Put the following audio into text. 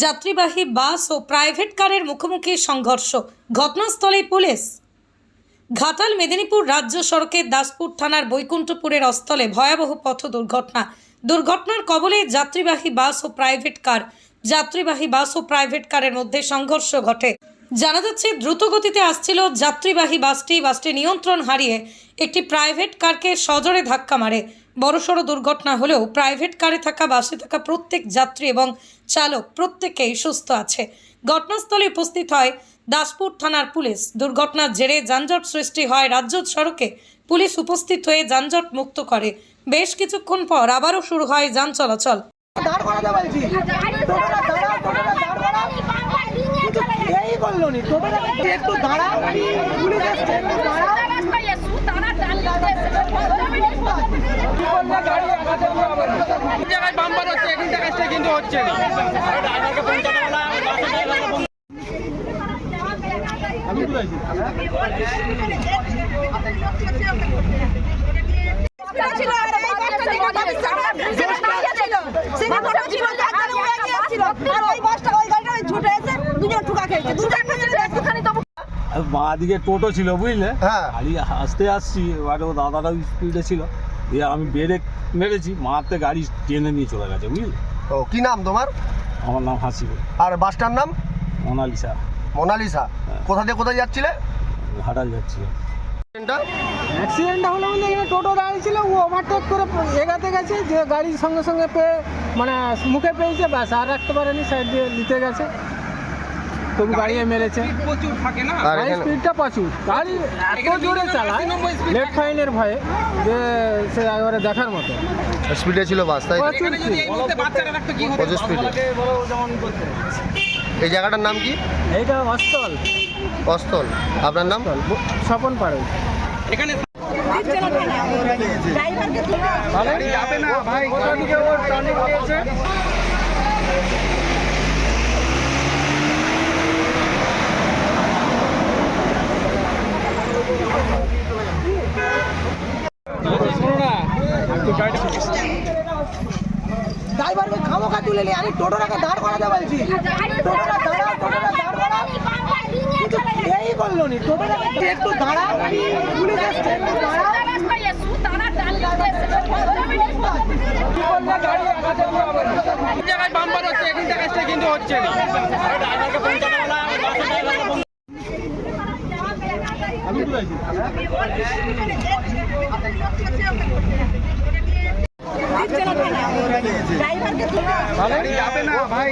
যাত্রীবাহী বাস ও প্রাইভেট কারের মুখোমুখি সংঘর্ষ। ঘটনাস্থলে পুলিশ। ঘাটাল মেদিনীপুর রাজ্য সড়কের দাসপুর থানার বৈকুণ্ঠপুরের অস্থলে ভয়াবহ পথ দুর্ঘটনা। দুর্ঘটনার কবলে যাত্রীবাহী বাস ও প্রাইভেট কার। যাত্রীবাহী বাস ও প্রাইভেট কারের মধ্যে সংঘর্ষ ঘটে। জানা যাচ্ছে দ্রুত গতিতে আসছিল যাত্রীবাহী বাসটি বাসটি নিয়ন্ত্রণ হারিয়ে একটি প্রাইভেট কারকে সজোরে ধাক্কা মারে বড়সড় দুর্ঘটনা হলেও প্রাইভেট কারে থাকা বাসে থাকা প্রত্যেক যাত্রী এবং চালক প্রত্যেকেই সুস্থ আছে ঘটনাস্থলে উপস্থিত হয় দাসপুর থানার পুলিশ দুর্ঘটনার জেরে যানজট সৃষ্টি হয় রাজ্য সড়কে পুলিশ উপস্থিত হয়ে যানজট মুক্ত করে বেশ কিছুক্ষণ পর আবারও শুরু হয় যান চলাচল দাঁড় করাতে বলছি টোটোটা দাঁড়া টোটোটা দাঁড় করা এই করল নি? টোটোটা একটু দাঁড়া পুলিশ এসছে একটু দাঁড়া কি করলে গাড়ি আগাতে হবে এক জায়গায় বাম্পার হচ্ছে জায়গায় সে কিন্তু হচ্ছে না। বাঁ দিকে টোটো ছিল বুঝলে? হ্যাঁ। খালি আসতে আসছি এবারে ও দাদারাও স্পিডে ছিল। দিয়ে আমি ব্রেক মেরেছি মারতে গাড়ি টেনে নিয়ে চলে গেছে বুঝলে? ও কি নাম তোমার? আমার নাম হাসিব। আর বাসটার নাম? মোনালিসা। মোনালিসা। কোথা থেকে কোথায় যাচ্ছিলে? হাটাল যাচ্ছি ট্রেনটা? অ্যাক্সিডেন্টটা হলো বলতে এখানে টোটো দাঁড়িয়ে ছিল ও ওভারটেক করে এগাতে গেছে যে গাড়ির সঙ্গে সঙ্গে পেয়ে মানে মুখে পেয়েছে ব্যাস আর রাখতে পারেনি সাইড দিয়ে নিতে গেছে। তবু গাড়ি মেরেছে। প্রচুর থাকে না? আর গাড়ির এখানে স্পিডটা প্রচুর। গাড়ি এত জোরে চালায় লেট ফাইনের ভয়ে যে সে একেবারে দেখার মতো। স্পিডে ছিল বাস তাই তো? প্রচুর এখানে যদি এই মুহূর্তে বাচ্চারা রাখতো কি হতো স্পিডে এই জায়গাটার নাম কি? এইটা অস্থল অস্থল আপনার নাম? স্বপন পাড়ে। এখানে গাড়ি যাবে না ভাই। থেকে ড্রাইভারকে খামোখা তুলে নিয়ে আমি টোটোটাকে দাঁড় করাতে বলছি। টোটোটা দাঁড়া টোটোটা দাঁড়। করা এই করল নি টোটোটা একটু দাঁড়া। পুলিশ এসছে একটু দাঁড়া জায়গায় বাম্পার হচ্ছে? জায়গায় সে কিন্তু হচ্ছে না। গাড়ি যাবে না? ভাই